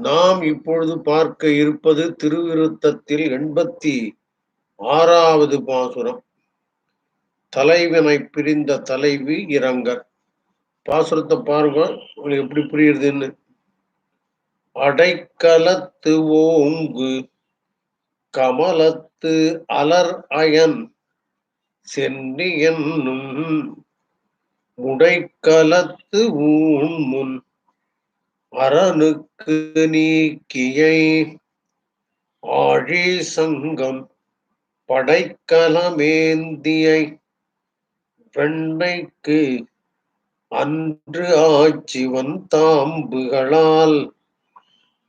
நாம் இப்பொழுது பார்க்க இருப்பது திருவிருத்தத்தில் எண்பத்தி ஆறாவது பாசுரம். தலைவனை பிரிந்த தலைவி இரங்கர். பாசுரத்தை பாருங்க உங்களுக்கு எப்படி புரியுதுன்னு அடைக்கலத்து ஓங்கு கமலத்து அலர் அயன் சென்னி என்னும் முடைக்கலத்து ஊன் முன் அரணுக்கு நீக்கியை ஆழி சங்கம் படைக்கலமேந்தியை. வெண்மைக்கு அன்று ஆட்சிவன் தாம்புகளால்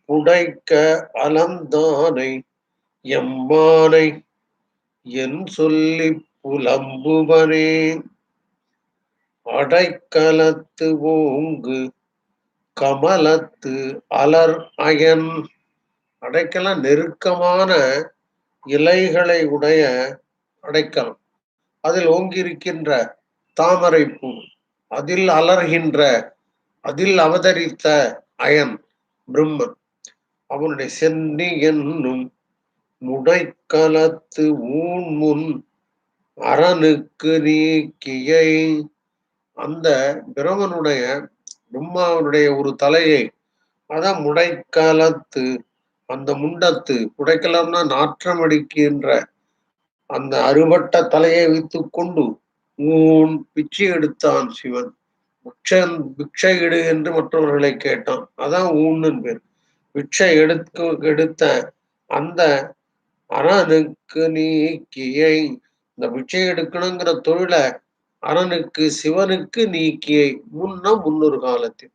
புடைக்க அலந்தானை எம்மானை. என் சொல்லி புலம்புவனே. அடைக்கலத்து ஓங்கு கமலத்து அலர் அயன். அடைக்கலம் நெருக்கமான இலைகளை உடைய அடைக்கலம். அதில் ஓங்கியிருக்கின்ற தாமரை பூ அதில் அலர்கின்ற அதில் அவதரித்த அயன் பிரம்மன். அவனுடைய சென்னி என்னும் முடைக்கலத்து ஊன் முன் அரணுக்கு நீக்கியை. அந்த பிரமனுடைய பிரம்மாவனுடைய ஒரு தலையை அதான் முடைக்காலத்து அந்த முண்டத்து முடைக்கலம்னா நாற்றம் அடிக்கின்ற அந்த அறுபட்ட தலையை வைத்து கொண்டு ஊன் பிச்சை எடுத்தான் சிவன். பிக்ஷன் பிக்ஷை எடு என்று மற்றவர்களை கேட்டான். அதான் ஊன்னு பேர். பிக்ஷை எடுக்க எடுத்த அந்த அரனுக்கு நீக்கியை இந்த பிச்சை எடுக்கணுங்கிற தொழிலை அரணுக்கு சிவனுக்கு நீக்கியை முன்ன முன்னொரு காலத்தில்.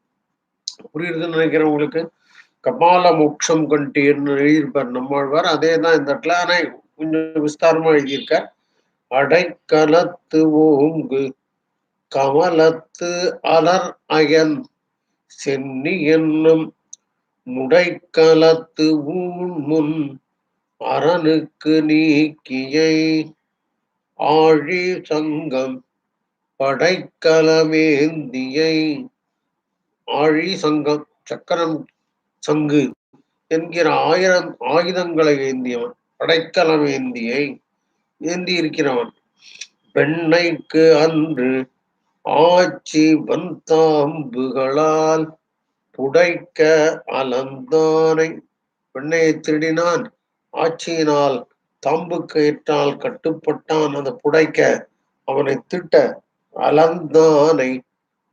புரியுதுன்னு நினைக்கிறேன் உங்களுக்கு? கபால மோட்சம் கண்டீர்னு எழுதியிருப்பார் நம்மாழ்வார். அதே தான் இந்த இடத்துல ஆனா கொஞ்சம் விஸ்தாரமா எழுதியிருக்கார். அடைக்கலத்து ஓங்கு கமலத்து அலர் அயன் சென்னி என்னும் முடைக்கலத்து ஊன் முன் அரணுக்கு நீக்கியை ஆழி சங்கம் படைக்கலமேந்தியை ஆழி சங்கம் சக்கரம் சங்கு என்கிற ஆயிரம் ஆயுதங்களை ஏந்தியவன் படைக்கலம் ஏந்தியை ஏந்தி இருக்கிறவன் பெண்ணைக்கு அன்று ஆட்சி வந்தாம்புகளால் புடைக்க அலந்தானை. பெண்ணையை திருடினான் ஆட்சியினால் தாம்புக்கு ஏற்றால் கட்டுப்பட்டான். அந்த புடைக்க அவனை திட்ட அலந்தானை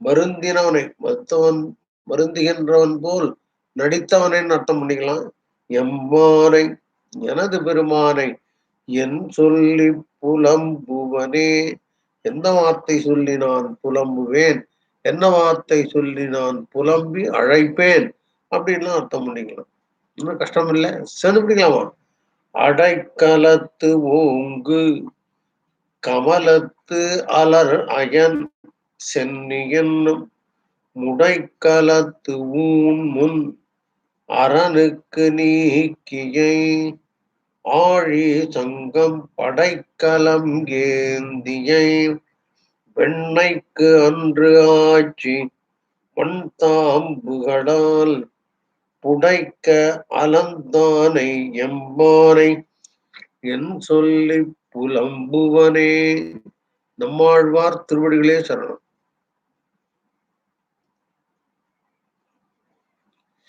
மருந்தினவனை மருத்துவன் மருந்துகின்றவன் போல் நடித்தவனைன்னு அர்த்தம் பண்ணிக்கலாம்? எம்மானை எனது பெருமானை என் சொல்லி புலம்புவனே. எந்த வார்த்தை சொல்லி நான் புலம்புவேன்? என்ன வார்த்தை சொல்லி நான் புலம்பி அழைப்பேன்? அப்படின்லாம் அர்த்தம் பண்ணிக்கலாம். இன்னும் கஷ்டம் இல்லை சேர்ந்து பிடிக்கலாமா? அடைக்கலத்து ஓங்கு கமலத்து அலர் அயன் சென்னி முடைக்கலத்து ஊன் முன் அரணுக்கு நீக்கியை ஆழி சங்கம் படைக்கலம் ஏந்தியை வெண்ணைக்கு அன்று ஆட்சி மண் தாம்புகளால் புடைக்க அலந்தானை எம்பானை என் சொல்லி புலம்புவனே. நம்மாழ்வார் திருவடிகளே சரணம்.